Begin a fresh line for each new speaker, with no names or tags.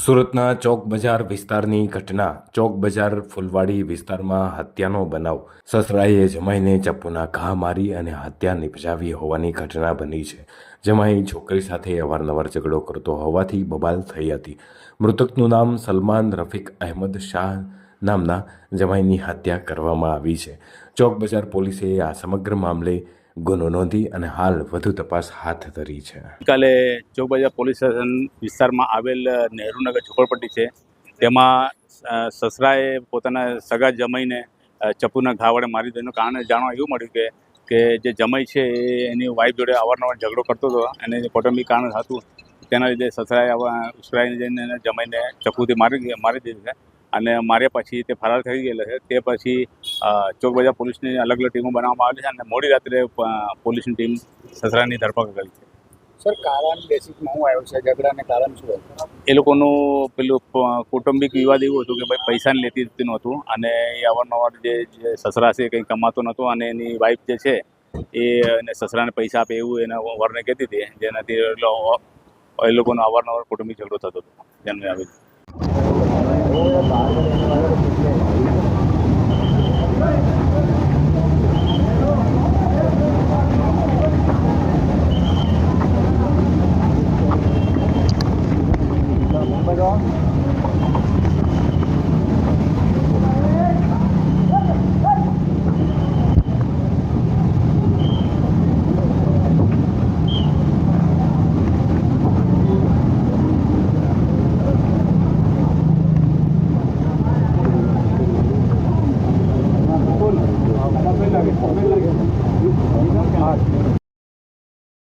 સુરતના ચોક બજાર વિસ્તારની ઘટના. ચોક બજાર ફૂલવાડી વિસ્તારમાં હત્યાનો બનાવ. સસરાએ જમાઈને ચપ્પુના ઘા મારી અને હત્યા નિપજાવી હોવાની ઘટના બની છે. જમાઈ છોકરી સાથે અવારનવાર ઝઘડો કરતો હોવાથી બબાલ થઈ હતી. મૃતકનું નામ સલમાન રફીક અહેમદ શાહ નામના જમાઈની હત્યા કરવામાં આવી છે. ચોક બજાર પોલીસે આ સમગ્ર મામલે ગુનો નોંધી અને હાલ વધુ તપાસ હાથ ધરી છે.
કાલે ચોકબજાર પોલીસ સ્ટેશન વિસ્તારમાં આવેલ નહેરુનગર ઝુંપડપટ્ટી છે. તેમાં સસરાએ પોતાના સગા જમાઈને ચપ્પુના ઘા વડે મારી દીધું કારણે જાણવા એવું મળ્યું કે કે જે જમાઈ છે એ એની વાઈફ જોડે અવારનવાર ઝઘડો કરતો હતો અને જે કૌટુંબિક કારણ હતું. તેના લીધે સસરાએ આવા ઉશ્કેરાઈને જઈને જમાઈને ચપ્પુથી મારી મારી દીધું છે. અને માર્યા પછી તે ફરાર થઈ ગયેલો છે. તે પછી ચોક બજાર પોલીસની અલગ અલગ ટીમો બનાવવામાં આવેલી છે અને મોડી રાત્રે પોલીસની ટીમ સસરાની ધરપકડ કરી છે.
સર કારણ બેસિકમાં હું આવ્યો છે ઝઘડાને કારણ શું
એ લોકોનું પેલું કૌટુંબિક વિવાદ એવું હતું કે ભાઈ પૈસા લેતી દેતીનું નહોતું અને એ અવારનવાર જે સસરા છે કંઈ કમાતો નહોતો અને એની વાઈફ જે છે એ એને સસરાને પૈસા આપે એવું એના વરને કહેતી હતી જેનાથી એ લોકોનો અવારનવાર કૌટુંબિક ઝઘડો થતો હતો. જેને આવી.
Bye-bye. aí, né? Viu? Tá